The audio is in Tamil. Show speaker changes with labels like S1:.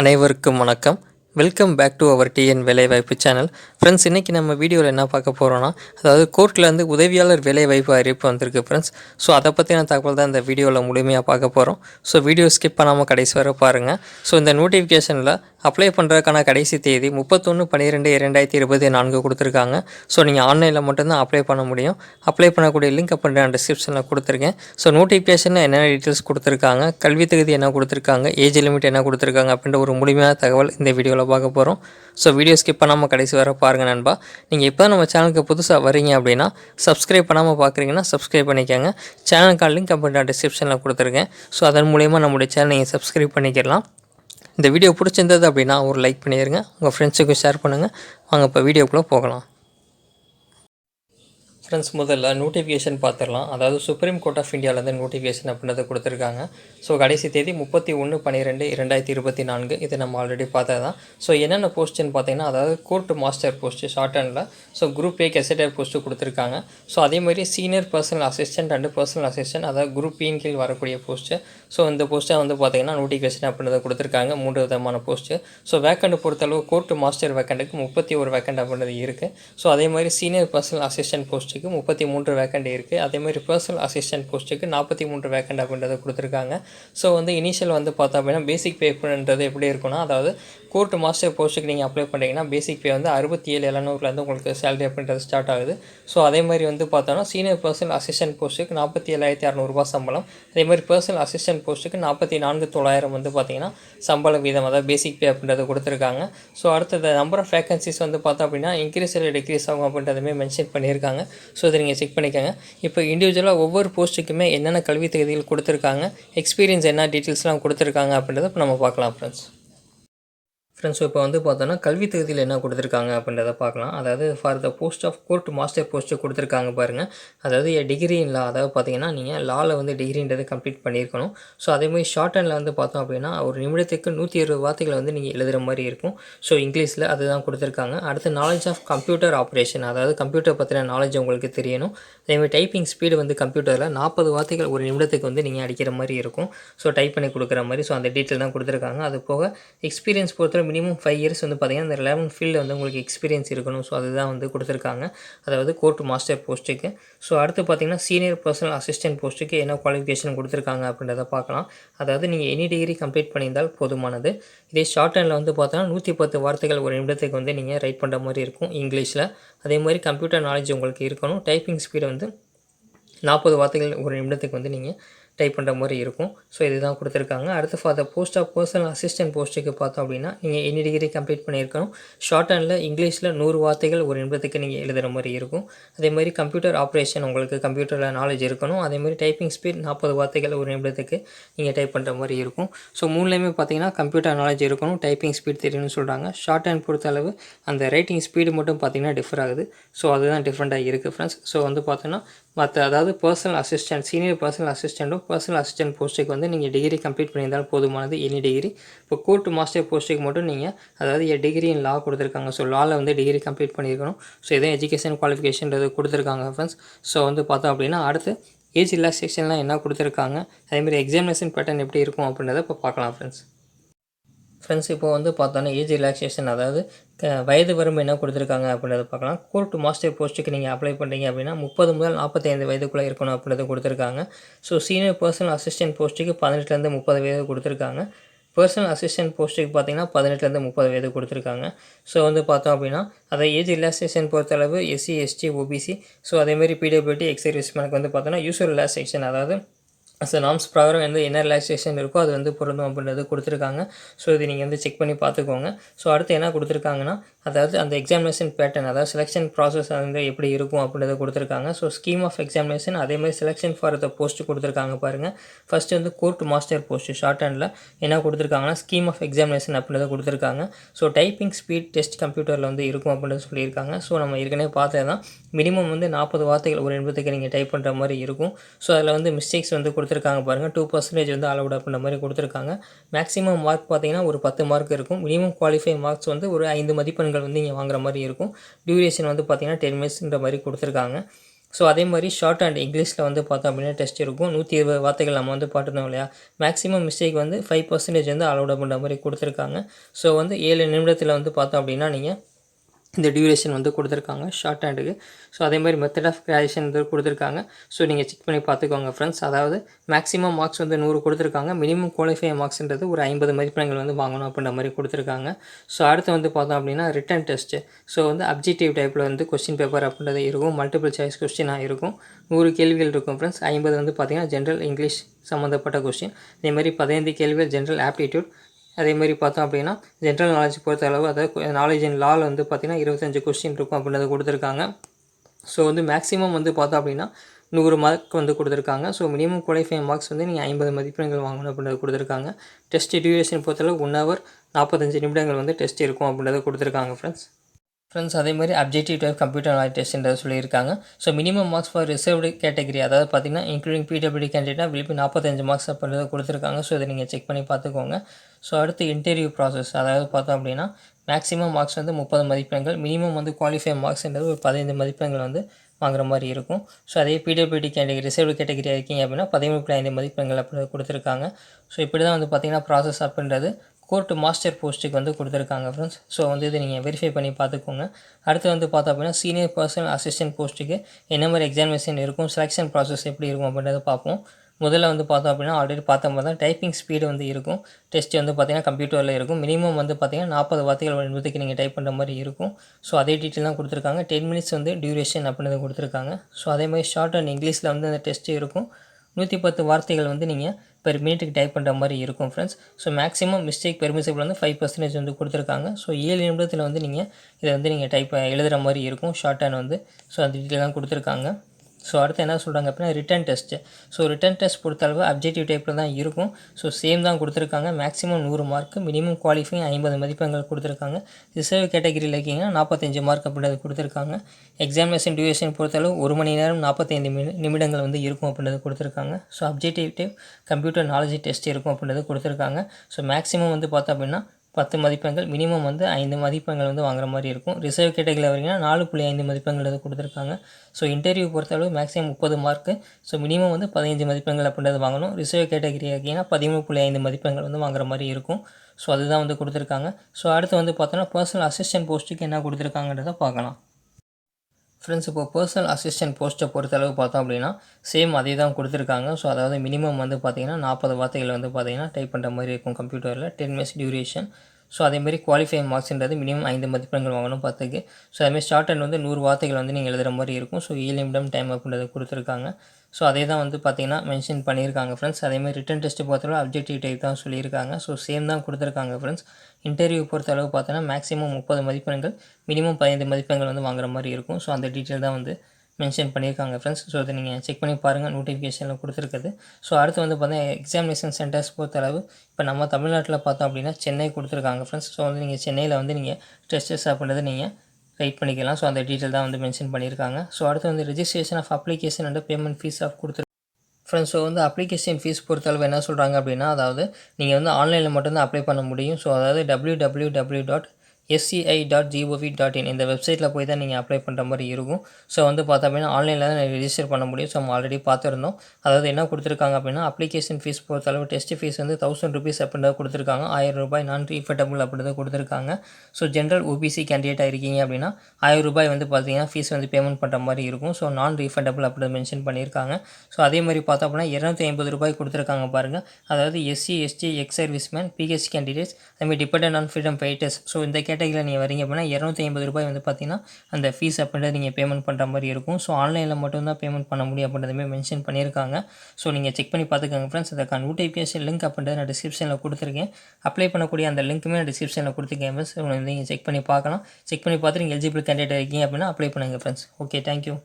S1: அனைவருக்கும் வணக்கம். Welcome back to our TN வேலைவாய்ப்பு சேனல் ஃப்ரெண்ட்ஸ் இன்றைக்கி நம்ம வீடியோவில் என்ன பார்க்க போகிறோன்னா அதாவது கோர்ட்டில் வந்து உதவியாளர் வேலைவாய்ப்பு அறிவிப்பு வந்திருக்கு ஃப்ரெண்ட்ஸ் ஸோ அதை பற்றின தகவல் தான் இந்த வீடியோவில் முழுமையாக பார்க்க போகிறோம் ஸோ வீடியோ ஸ்கிப் பண்ணாமல் கடைசி வரை பாருங்கள் ஸோ இந்த நோட்டிஃபிகேஷனில் அப்ளை பண்ணுறதுக்கான கடைசி தேதி முப்பத்தொன்று பன்னிரெண்டு இரண்டாயிரத்தி இருபத்தி நான்கு கொடுத்துருக்காங்க. ஸோ நீங்கள் ஆன்லைனில் மட்டும்தான் அப்ளை பண்ண முடியும். அப்ளை பண்ணக்கூடிய லிங்க் அப்போ நான் டிஸ்கிரிப்ஷனில் கொடுத்துருக்கேன். ஸோ நோட்டிஃபிகேஷனில் என்னென்ன டீட்டெயில்ஸ் கொடுத்துருக்காங்க கல்வி தகுதி என்ன கொடுத்துருக்காங்க ஏஜ் லிமிட் என்ன கொடுத்துருக்காங்க அப்படின்ற ஒரு முழுமையான தகவல் இந்த வீடியோவில் பார்க்க போகிறோம் ஸோ வீடியோ ஸ்கிப் பண்ணாமல் கடைசி வரை பாருங்கள் நண்பா. நீங்கள் இப்போ நம்ம சேனலுக்கு புதுசாக வரீங்க அப்படின்னா சப்ஸ்கிரைப் பண்ணாமல் பார்க்குறீங்கன்னா சப்ஸ்கிரைப் பண்ணிக்கோங்க. சேனலுக்கான லிங்க் அப்போ நான் டிஸ்கிரிப்ஷனில் கொடுத்துருக்கேன். ஸோ அதன் மூலயமா நம்முடைய சேனல் நீங்கள் சப்ஸ்கிரைப் பண்ணிக்கலாம் இந்த வீடியோ பிடிச்சிருந்தது அப்படின்னா ஒரு லைக் பண்ணிடுங்க உங்கள் ஃப்ரெண்ட்ஸுக்கும் ஷேர் பண்ணுங்கள் வாங்க இப்போ வீடியோக்குள்ளே போகலாம். ஃப்ரெண்ட்ஸ் முதல்ல நோட்டிஃபிகேஷன் பார்த்துடலாம். அதாவது சுப்ரீம் கோர்ட் ஆஃப் இந்தியாவிலேருந்து நோட்டிஃபிகேஷன் அப்படின்றத கொடுத்துருக்காங்க. ஸோ கடைசி தேதி முப்பத்தி ஒன்று பன்னிரெண்டு இரண்டாயிரத்தி இருபத்தி நான்கு. இது நம்ம ஆல்ரெடி பார்த்தது தான் ஸோ என்னென்ன போஸ்ட்டுன்னு பார்த்தீங்கன்னா அதாவது court master post shorthand so group A gazetted post கொடுத்துருக்காங்க. ஸோ அதே மாதிரி senior personal assistant and personal assistant அதாவது குரூப் பியின் கீழ் வரக்கூடிய போஸ்ட்டு ஸோ இந்த போஸ்ட்டை வந்து பார்த்தீங்கன்னா நோட்டிஃபிகேஷன் அப்படின்றத கொடுத்துருக்காங்க. மூன்று விதமான போஸ்ட்டு ஸோ வேக்கண்ட் பொறுத்தளவு கோர்ட் மாஸ்டர் வேக்கண்ட்டுக்கு முப்பத்தி ஒரு வேக்கண்ட் அப்படின்றது இருக்குது ஸோ அதே மாதிரி சீனியர் பர்சனல் அசிஸ்டன்ட் போஸ்ட்டுக்கு முப்பத்தி மூன்று வேக்கண்ட் இருக்குது அதே மாதிரி பர்சனல் அசிஸ்டன்ட் போஸ்ட்டுக்கு நாற்பத்தி மூன்று வேக்கண்ட் அப்படின்றத கொடுத்துருக்காங்க. ஸோ வந்து இனிஷியல் வந்து பார்த்தோம் அப்படின்னா பேசிக் பேப்பர்ன்றது எப்படி இருக்குன்னா அதாவது கோர்ட் மாஸ்டர் போஸ்ட்டுக்கு நீங்கள் அப்ளை பண்ணுறீங்கன்னா பேசிக் பே வந்து அறுபத்தி ஏழு எழுநூறுலேருந்து உங்களுக்கு சேலரி அப்படின்றது ஸ்டார்ட் ஆகுது. ஸோ அதே மாதிரி வந்து பார்த்தோன்னா சீனியர் பர்சனல் அசிஸ்டன்ட் போஸ்ட்டுக்கு நாற்பத்தி ஏழாயிரத்தி அறநூறுபா சம்பளம். அதே மாதிரி பர்சனல் அசிஸ்டன்ட் போஸ்ட்டுக்கு நாற்பத்தி நான்கு தொள்ளாயிரம் வந்து பார்த்தீங்கன்னா சம்பள வீதம் அதாவது பேசிக் பே அப்படின்றத கொடுத்துருக்காங்க. ஸோ அடுத்தது நம்பர் ஆஃப் வேகன்சிஸ் வந்து பார்த்தோம் அப்படின்னா இன்க்ரீஸ் இல்லை டிக்ரீஸ் ஆகும் அப்படின்றதுமே மென்ஷன் பண்ணியிருக்காங்க. ஸோ இதை நீங்கள் செக் பண்ணிக்கோங்க. இப்போ இண்டிவிஜுவலாக ஒவ்வொரு போஸ்ட்டுக்குமே என்னென்ன கல்வி தகுதிகள் கொடுத்துருக்காங்க எக்ஸ்பீரியன்ஸ் என்ன டீட்டெயில்ஸ்லாம் கொடுத்துருக்காங்க அப்படின்றத இப்போ நம்ம பார்க்கலாம் ஃப்ரெண்ட்ஸ் ஃப்ரெண்ட்ஸ் இப்போ வந்து பார்த்தோன்னா கல்வி தகுதியில் என்ன கொடுத்துருக்காங்க அப்படின்றத பார்க்கலாம். அதாவது for the post of court master post கொடுத்துருக்காங்க பாருங்கள் அதாவது டிகிரி லா அதாவது பார்த்தீங்கன்னா நீங்கள் லாவில் வந்து டிகிரின்றது கம்ப்ளீட் பண்ணியிருக்கணும். ஸோ அதே மாதிரி ஷார்ட் ஹேண்டில் வந்து பார்த்தோம் அப்படின்னா ஒரு நிமிடத்துக்கு நூற்றி இருபது வார்த்தைகளை வந்து நீங்கள் எழுதுகிற மாதிரி இருக்கும். ஸோ இங்கிலீஷில் அதுதான் கொடுத்துருக்காங்க. அடுத்து நாலேஜ் ஆஃப் கம்ப்யூட்டர் ஆப்ரேஷன் அதாவது கம்ப்யூட்டர் பற்றின நாலேஜ் உங்களுக்கு தெரியணும். அதேமாதிரி டைப்பிங் ஸ்பீடு வந்து கம்ப்யூட்டரில் நாற்பது வார்த்தைகள் ஒரு நிமிடத்துக்கு வந்து நீங்கள் அடிக்கிற மாதிரி இருக்கும். ஸோ டைப் பண்ணி கொடுக்குற மாதிரி ஸோ அந்த டீட்டெயில் தான் கொடுத்துருக்காங்க. அது போக எக்ஸ்பீரியன்ஸ் பொறுத்தவரை மினிமம் ஃபைவ் இயர்ஸ் வந்து பார்த்திங்கன்னா அந்த லெவன் ஃபீல்டில் வந்து உங்களுக்கு எக்ஸ்பீரியன்ஸ் இருக்கணும். ஸோ அதுதான் வந்து கொடுத்துருக்காங்க. அதாவது கோர்ட் மாஸ்டர் போஸ்ட்டுக்கு ஸோ அடுத்து பார்த்திங்கன்னா சீனியர் பர்சனல் அசிஸ்டன்ட் போஸ்ட்டுக்கு என்ன குவாலிஃபிகேஷன் கொடுத்துருக்காங்க அப்படின்றத பார்க்கலாம். அதாவது நீங்கள் எனி டிகிரி கம்ப்ளீட் பண்ணியிருந்தால் போதுமானது. இதே ஷார்ட் ஹேண்டில் வந்து பார்த்தோன்னா நூற்றி பத்து வார்த்தைகள் ஒரு நிமிடத்துக்கு வந்து நீங்கள் ரைட் பண்ணுற மாதிரி இருக்கும் இங்கிலீஷில். அதே மாதிரி கம்ப்யூட்டர் நாலேஜ் உங்களுக்கு இருக்கணும். டைப்பிங் ஸ்பீடு வந்து நாற்பது வார்த்தைகள் ஒரு நிமிடத்துக்கு வந்து நீங்கள் டைப் பண்ணுற மாதிரி இருக்கும். ஸோ இதுதான் கொடுத்துருக்காங்க. அடுத்து for the post of personal assistant போஸ்ட்டுக்கு பார்த்தோம் அப்படின்னா நீங்கள் எனி டிகிரி கம்ப்ளீட் பண்ணியிருக்கணும். ஷார்ட் ஹேண்டில் இங்கிலீஷில் நூறு வார்த்தைகள் ஒரு நிமிடத்துக்கு நீங்கள் எழுதுகிற மாதிரி இருக்கும். அதே மாதிரி கம்ப்யூட்டர் ஆப்ரேஷன் உங்களுக்கு கம்ப்யூட்டரில் நாலேஜ் இருக்கணும். அதே மாதிரி டைப்பிங் ஸ்பீட் நாற்பது வார்த்தைகள் ஒரு நிமிடத்துக்கு நீங்கள் டைப் பண்ணுற மாதிரி இருக்கும். ஸோ மூணுலேயுமே பார்த்தீங்கன்னா கம்ப்யூட்டர் நாலேஜ் இருக்கணும். டைப்பிங் ஸ்பீட் தெரியும்னு சொல்கிறாங்க ஷார்ட் ஹேண்ட் பொறுத்த அளவு அந்த ரைட்டிங் ஸ்பீடு மட்டும் பார்த்தீங்கன்னா டிஃபர் ஆகுது. ஸோ அதுதான் டிஃப்ரெண்ட்டாக இருக்குது ஃப்ரெண்ட்ஸ் ஸோ வந்து பார்த்தோன்னா மற்ற அதாவது பர்சனல் அசிஸ்டன்ட் சீனியர் பர்சனல் அசிஸ்டண்ட்டும் பர்சனல் அசிஸ்டன்ட் போஸ்ட்டுக்கு வந்து நீங்கள் டிகிரி கம்ப்ளீட் பண்ணியிருந்தால் போதுமானது. எனி டிகிரி இப்போ கோர்ட் மாஸ்டர் போஸ்ட்டுக்கு மட்டும் நீங்கள் அதாவது டிகிரி இன் லா கொடுத்துருக்காங்க. ஸோ லாவில் வந்து டிகிரி கம்ப்ளீட் பண்ணியிருக்கணும். ஸோ இதான் எஜுகேஷன் குவாலிஃபிகேஷன்றது கொடுத்துருக்காங்க ஃப்ரெண்ட்ஸ் ஸோ வந்து பார்த்தோம் அப்படின்னா அடுத்து ஏஜ் ரிலாக்ஸேஷன்லாம் என்ன கொடுத்துருக்காங்க? அதேமாதிரி எக்ஸாமினேஷன் பேட்டர்ன் எப்படி இருக்கும் அப்படின்றத இப்போ பார்க்கலாம் ஃப்ரெண்ட்ஸ் ஃப்ரெண்ட்ஸ் இப்போ வந்து பார்த்தோன்னா ஏஜ் ரிலாக்ஸேஷன் அதாவது வயது வரம்பு என்ன கொடுத்துருக்காங்க அப்படின்றத பார்க்கலாம் கோர்ட் மாஸ்டர் போஸ்ட்டுக்கு நீங்கள் அப்ளை பண்ணுறீங்க அப்படின்னா முப்பது முதல் நாற்பத்தைந்து வயதுக்குள்ளே இருக்கணும் அப்படின்றத கொடுத்துருக்காங்க ஸோ சீனியர் பர்சனல் அசிஸ்டன்ட் போஸ்ட்டுக்கு பதினெட்டுலேருந்து முப்பது வயது கொடுத்துருக்காங்க பர்சனல் அசிஸ்டன்ட் போஸ்ட்டுக்கு பார்த்தீங்கன்னா பதினெட்டுலேருந்து முப்பது வயது கொடுத்துருக்காங்க ஸோ வந்து பார்த்தோம் அப்படின்னா அதை ஏஜ் ரிலாக்ஸேஷன் பொறுத்தளவு எஸ்சி எஸ்டி ஓபிசி ஸோ அதேமாதிரி பிடபிள்யூடி எக்ஸ் சர்வீஸ்மேனுக்கு வந்து பார்த்தோன்னா யூஸ்வல் ரிலாக்ஸேஷன் அதாவது ஸோ நாம்ஸ் பிரகாரம் வந்து என்ன ரிலாக்ஸேஷன் இருக்கோ அது வந்து பொருந்தும் அப்படின்றது கொடுத்துருக்காங்க. ஸோ இது நீங்கள் வந்து செக் பண்ணி பார்த்துக்கோங்க. ஸோ அடுத்து என்ன கொடுத்துருக்காங்கன்னா அதாவது அந்த எக்ஸாமினேஷன் பேட்டர்ன் அதாவது செலெக்ஷன் ப்ராசஸ் வந்து எப்படி இருக்கும் அப்படின்றத கொடுத்துருக்காங்க. ஸோ ஸ்கீம் ஆஃப் எக்ஸாமினேஷன் அதேமாதிரி செலெக்ஷன் ஃபார் த போஸ்ட் கொடுத்துருக்காங்க பாருங்கள் ஃபஸ்ட்டு வந்து court master post short handle என்ன கொடுத்துருக்காங்கன்னா ஸ்கீம் ஆஃப் எக்ஸாமினேஷன் அப்படின்றத கொடுத்துருக்காங்க. ஸோ டைப்பிங் ஸ்பீட் டெஸ்ட் கம்ப்யூட்டரில் வந்து இருக்கும் அப்படின்றது சொல்லியிருக்காங்க. ஸோ நம்ம ஏற்கனவே பார்த்தது தான் மினிமம் வந்து நாற்பது வார்த்தைகள் ஒரு நிமிடத்துக்கு நீங்கள் டைப் பண்ணுற மாதிரி இருக்கும். ஸோ அதில் வந்து மிஸ்டேக்ஸ் வந்து கொடுத்து கொடுத்துருக்காங்க பாருங்கள் டூ பர்சன்டேஜ் வந்து அலவுட் அப்படின்ற மாதிரி கொடுத்துருக்காங்க. மேக்ஸிமம் மார்க் பார்த்தீங்கன்னா ஒரு பத்து மார்க் இருக்கும். மினிமம் குவாலிஃபை மார்க்ஸ் வந்து ஒரு ஐந்து மதிப்பெண்கள் வந்து இங்கே வாங்குற மாதிரி இருக்கும். டியூரேஷன் வந்து பார்த்தீங்கன்னா டென் மினிட்ஸ்ன்ற மாதிரி கொடுத்துருக்காங்க. ஸோ அதே மாதிரி ஷார்ட் அண்ட் இங்கிலீஷில் வந்து பார்த்தோம் அப்படின்னா டெஸ்ட் இருக்கும். நூற்றி இருபது வார்த்தைகள் நம்ம வந்து பார்த்துருந்தோம் இல்லையா? மேக்ஸிமம் மிஸ்டேக் வந்து ஃபைவ் பர்சன்டேஜ் வந்து அலோட் பண்ணுற மாதிரி கொடுத்துருக்காங்க. ஸோ வந்து ஏழு நிமிடத்தில் வந்து பார்த்தோம் அப்படின்னா நீங்கள் இந்த டியூரேஷன் வந்து கொடுத்துருக்காங்க ஷார்ட் ஹேண்டுக்கு ஸோ அதே மாதிரி மெத்தட் ஆஃப் கிராஜுவேஷன் வந்து கொடுத்துருக்காங்க. ஸோ நீங்கள் செக் பண்ணி பார்த்துக்கோங்க ஃப்ரெண்ட்ஸ் அதாவது மேக்ஸிமம் மார்க்ஸ் வந்து நூறு கொடுத்துருக்காங்க. மினிமம் குவாலிஃபை மார்க்ஸ்ன்றது ஒரு ஐம்பது மதிப்பெண்கள் வந்து வாங்கணும் அப்படின்ற மாதிரி கொடுத்துருக்காங்க. ஸோ அடுத்து வந்து பார்த்தோம் அப்படின்னா ரிட்டன் டெஸ்ட்டு ஸோ வந்து அப்ஜெக்டிவ் டைப்பில் வந்து கொஸ்டின் பேப்பர் அப்படின்றது இருக்கும். மல்டிபிள் சாய்ஸ் கொஸ்டினாக இருக்கும். நூறு கேள்விகள் இருக்கும் ஃப்ரெண்ட்ஸ் ஐம்பது வந்து பார்த்திங்கன்னா ஜென்ரல் இங்கிலீஷ் சம்மந்தப்பட்ட கொஸ்டின் அதே மாதிரி பதினைந்து கேள்விகள் ஜென்ரல் ஆப்டிடியூட் அதே மாதிரி பார்த்தோம் அப்படின்னா ஜென்ரல் நாலேஜ் பொறுத்த அளவு அதாவது நாலேஜ் இன் லால் வந்து பார்த்திங்கன்னா இருபத்தஞ்சு கொஸ்டின் இருக்கும் அப்படின்றத கொடுத்துருக்காங்க. ஸோ வந்து மேக்ஸிமம் வந்து பார்த்தோம் அப்படின்னா நூறு மார்க் வந்து கொடுத்துருக்காங்க. ஸோ மினிமம் குவாலிஃபை மார்க்ஸ் வந்து நீங்கள் ஐம்பது மதிப்பெண்கள் வாங்கணும் அப்படின்றது கொடுத்துருக்காங்க. டெஸ்ட் டியூரேஷன் பொறுத்தளவு ஒன் ஹவர் நாற்பத்தஞ்சு நிமிடங்கள் வந்து டெஸ்ட் இருக்கும் அப்படின்றத கொடுத்துருக்காங்க ஃப்ரெண்ட்ஸ் ஃப்ரெண்ட்ஸ் அதே மாதிரி அப்ஜெக்டிவ் டைப் கம்ப்யூட்டர் நாலேஜ் டெஸ்ட்ன்றது சொல்லியிருக்காங்க. So minimum marks for reserved category அதாவது பார்த்தீங்கன்னா இன்க்ளூடிங் பிடபிள்யூ கேண்டிடேட்னா விழுப்பி நாற்பத்தஞ்சு மார்க்ஸ் அப்படின்றத கொடுத்துருக்காங்க. ஸோ இதை நீங்கள் செக் பண்ணி பார்த்துக்கோங்க. ஸோ அடுத்து இன்டர்வியூ ப்ராசஸ் அதாவது பார்த்தோம் அப்படின்னா மேக்ஸிமம் மார்க்ஸ் வந்து முப்பது மதிப்பெண்கள் மினிமம் வந்து குவாலிஃபை மார்க்ஸ்ன்றது ஒரு பதினைந்து மதிப்பெண்கள் வந்து வாங்குற மாதிரி இருக்கும். ஸோ அதே பிடபிள்யூடி கேட்டகரி ரிசர்வ்டு கேட்டகரியாக இருக்கீங்க அப்படின்னா பதிமூணு புள்ளி ஐந்து மதிப்பெண்கள் அப்படின்னு கொடுத்துருக்காங்க. ஸோ இப்படி தான் வந்து பார்த்தீங்கன்னா ப்ராசஸ் அப்படின்றது கோர்ட்டு மாஸ்டர் போஸ்ட்டுக்கு வந்து கொடுத்துருக்காங்க ஃப்ரெண்ட்ஸ் ஸோ வந்து இது நீங்கள் வெரிஃபை பண்ணி பார்த்துக்கோங்க. அடுத்து வந்து பார்த்தோம் அப்படின்னா சீனியர் பர்சனல் அசிஸ்டன்ட் போஸ்ட்டுக்கு என்ன மாதிரி எக்ஸாமினேஷன் இருக்கும் செலெக்ஷன் ப்ராசஸ் எப்படி இருக்கும் அப்படின்றத பார்ப்போம். முதல்ல வந்து பார்த்தோம் அப்படின்னா ஆல்ரெடி பார்த்த மாதிரி தான் டைப்பிங் ஸ்பீடு வந்து இருக்கும். டெஸ்ட் வந்து பார்த்திங்கன்னா கம்ப்யூட்டரில் இருக்கும். மினிமம் வந்து பார்த்திங்கன்னா நாற்பது வார்த்தைகள் நிமிடத்துக்கு நீங்கள் டைப் பண்ணுற மாதிரி இருக்கும். ஸோ அதே டீட்டெயில் தான் கொடுத்துருக்காங்க. டென் மினிட்ஸ் வந்து டியூரேஷன் அப்படின்றத கொடுத்துருக்காங்க. ஸோ அதே மாதிரி ஷார்ட் அண்ட் இங்கிலீஷில் வந்து அந்த டெஸ்ட்டு இருக்கும். நூற்றி பத்து வார்த்தைகள் வந்து நீங்கள் பெர் மினிட்டுக்கு டைப் பண்ணுற மாதிரி இருக்கும் friends so maximum mistake permissible வந்து ஃபைவ் பர்சன்டேஜ் வந்து கொடுத்துருக்காங்க. ஸோ ஏழு நிமிடத்தில் வந்து நீங்கள் இதை வந்து நீங்கள் டைப் எழுதுகிற மாதிரி இருக்கும் ஷார்ட் ஹேண்ட் வந்து. ஸோ அந்த டீட்டெயில் தான் கொடுத்துருக்காங்க. ஸோ அடுத்து என்ன சொல்கிறாங்க அப்படின்னா written test so written test பொறுத்தளவு அப்ஜெக்டிவ் டைப்பில் தான் இருக்கும். ஸோ சேம் தான் கொடுத்துருக்காங்க. மேக்ஸிமம் நூறு மார்க் மினிமம் குவாலிஃபைங் ஐம்பது மதிப்பெண்கள் கொடுத்துருக்காங்க. ரிசர்வ் கேட்டகரியில் இருக்கீங்கன்னா நாற்பத்தஞ்சு மார்க் அப்படின்றது கொடுத்துருக்காங்க. எக்ஸாமினேஷன் டியூரேஷன் பொறுத்தளவு ஒரு மணி நேரம் நாற்பத்தைந்து நிமிடங்கள் வந்து இருக்கும் அப்படின்றது கொடுத்துருக்காங்க. So objective type computer knowledge test இருக்கும் அப்படின்றது கொடுத்துருக்காங்க. ஸோ மேக்ஸிமம் வந்து பார்த்தோம் அப்படின்னா பத்து மதிப்பெண்கள் மினிமம் வந்து ஐந்து மதிப்பெண்கள் வந்து வாங்குற மாதிரி இருக்கும். ரிசர்வ் கேட்டகரியில் வரீங்கன்னா நாலு புள்ளி ஐந்து மதிப்பெண்கள் வந்து கொடுத்துருக்காங்க. ஸோ இன்டர்வியூ பொறுத்தளவு மேக்ஸிமம் முப்பது மார்க்கு ஸோ மினிமம் வந்து பதினஞ்சு மதிப்பெண்கள் அப்படின்றது வாங்கணும். ரிசர்வ் கேட்டகரி இருக்கீங்கன்னா பதிமூணு புள்ளி ஐந்து மதிப்பெண்கள் வந்து வாங்குற மாதிரி இருக்கும். ஸோ அதுதான் வந்து கொடுத்துருக்காங்க. ஸோ அடுத்து வந்து பார்த்தோன்னா பர்சனல் அசிஸ்டன்ட் போஸ்ட்டுக்கு என்ன கொடுத்துருக்காங்கன்றதை பார்க்கலாம். ஃப்ரெண்ட்ஸ் இப்போ பர்சனல் அசிஸ்டன்ட் போஸ்ட்டை பொறுத்தளவு பார்த்தோம் அப்படின்னா சேம் அதே தான் கொடுத்துருக்காங்க. ஸோ அதாவது மினிமம் வந்து பார்த்தீங்கன்னா நாற்பது வார்த்தைகள் வந்து பார்த்திங்கன்னா டைப் பண்ணுற மாதிரி இருக்கும் கம்ப்யூட்டரில் டென் மினிட்ஸ் டியூரேஷன் ஸோ அதேமாதிரி குவாலிஃபை மார்க்ஸ்ன்றது மினிமம் ஐந்து மதிப்பெண்கள் வாங்கணும் பார்த்துக்கு. ஸோ அதேமாதிரி ஷார்ட் அண்ட் வந்து நூறு வார்த்தைகள் வந்து நீங்கள் எழுதுகிற மாதிரி இருக்கும். ஸோ ஏழு நிமிடம் டைம் அப்படின்றது கொடுத்துருக்காங்க. ஸோ அதே தான் வந்து பார்த்தீங்கன்னா மென்ஷன் பண்ணியிருக்காங்க ஃப்ரெண்ட்ஸ் அதேமாதிரி ரிட்டன் டெஸ்ட்டு பொறுத்தளவு அப்ஜெக்டிவ் டைப் தான் சொல்லியிருக்காங்க. ஸோ சேம் தான் கொடுத்துருக்காங்க ஃப்ரெண்ட்ஸ் இன்டர்வியூ பொறுத்தளவு பார்த்தோன்னா மேக்ஸிமம் முப்பது மதிப்பெண்கள் மினிமம் பதினைந்து மதிப்பெண்கள் வந்து வாங்குற மாதிரி இருக்கும். ஸோ அந்த டீட்டெயில் தான் வந்து மென்ஷன் பண்ணியிருக்காங்க ஃப்ரெண்ட்ஸ் ஸோ அதை நீங்கள் செக் பண்ணி பாருங்கள் நோட்டிஃபிகேஷனில் கொடுத்துருக்குது ஸோ அடுத்து வந்து பார்த்தீங்கன்னா எக்ஸாமினேஷன் சென்டர்ஸ் பொறுத்தளவு இப்போ நம்ம தமிழ்நாட்டில் பார்த்தோம் அப்படின்னா சென்னை கொடுத்துருக்காங்க ஃப்ரெண்ட்ஸ் ஸோ வந்து நீங்கள் சென்னையில் வந்து நீங்கள் டெஸ்டஸ் அப்படின்றத நீங்கள் ரைட் பண்ணிக்கலாம். ஸோ அந்த டீட்டெயில் தான் வந்து மென்ஷன் பண்ணியிருக்காங்க. ஸோ அடுத்து வந்து registration of application and payment fees of கொடுத்துரு ஃப்ரெண்ட்ஸ் ஸோ வந்து அப்ளிகேஷன் ஃபீஸ் பொறுத்தளவு என்ன சொல்கிறாங்க அப்படின்னா அதாவது நீங்கள் வந்து ஆன்லைனில் மட்டும்தான் அப்ளை பண்ண முடியும். ஸோ அதாவது W W W dot SCI dot GOV dot in இந்த வெப்சைட்டில் போய் தான் நீங்கள் அப்ளை பண்ணுற மாதிரி இருக்கும். ஸோ வந்து பார்த்தா அப்படின்னா ஆன்லைனில் தான் ரிஜிஸ்டர் பண்ண முடியும். ஸோ நம்ம ஆல்ரெடி பார்த்துருந்தோம். அதாவது என்ன கொடுத்துருக்காங்க அப்படின்னா அப்ளிகேஷன் ஃபீஸ் பொறுத்தளவு டெஸ்ட் ஃபீஸ் வந்து தௌசண்ட் ருபீஸ் அப்படின்றத கொடுத்துருக்காங்க. ஆயிரம் ரூபாய் நான் ரீஃபண்டபிள் அப்படின்றத கொடுத்துருக்காங்க. ஸோ ஜென்ரல் ஓபிசி கேண்டிடேட்டாக இருக்கீங்க அப்படின்னா ஆயிரம் ரூபாய் வந்து பார்த்தீங்கன்னா ஃபீஸ் வந்து பேமெண்ட் பண்ணுற மாதிரி இருக்கும். ஸோ நான் ரீஃபண்டபிள் அப்படின்னு மென்ஷன் பண்ணியிருக்காங்க. ஸோ அதே மாதிரி பார்த்தோம் அப்படின்னா இரநூத்தி ஐம்பது ரூபாய் கொடுத்துருக்காங்க பாருங்கள் அதாவது SC ST ex serviceman PH candidates அதுமாதிரி depend on freedom fighters so இந்த கேட்டகரியில் நீங்கள் வரீங்க அப்படின்னா இரநூத்தி ஐம்பது ரூபாய் வந்து பார்த்தீங்கன்னா அந்த ஃபீஸ் அப்படின்றத நீங்கள் பேமெண்ட் பண்ணுற மாதிரி இருக்கும். ஸோ ஆன்லைனில் மட்டும்தான் பேமெண்ட் பண்ண முடியும் அப்படின்றதுமே மென்ஷன் பண்ணியிருக்காங்க. ஸோ நீங்கள் செக் பண்ணி பார்த்துக்கோங்க ஃப்ரெண்ட்ஸ் அதுக்கான நோட்டிஃபிகேஷன் லிங்க் அப்படின்றத நான் டிஸ்கிரிப்ஷனில் கொடுத்துருக்கேன். அப்ளை பண்ணக்கூடிய அந்த லிங்க்குமே நான் டிஸ்கிரிப்ஷனில் கொடுத்துருக்கேன் ஃப்ரெண்ட்ஸ் நீங்கள் செக் பண்ணி பார்க்கலாம். செக் பண்ணி பார்த்துட்டு நீங்கள் எலிஜிபிள் கேண்டிடேட் இருக்கீங்க அப்படின்னா அப்ளை பண்ணுங்கள் ஃப்ரெண்ட்ஸ் ஓகே தேங்க்யூ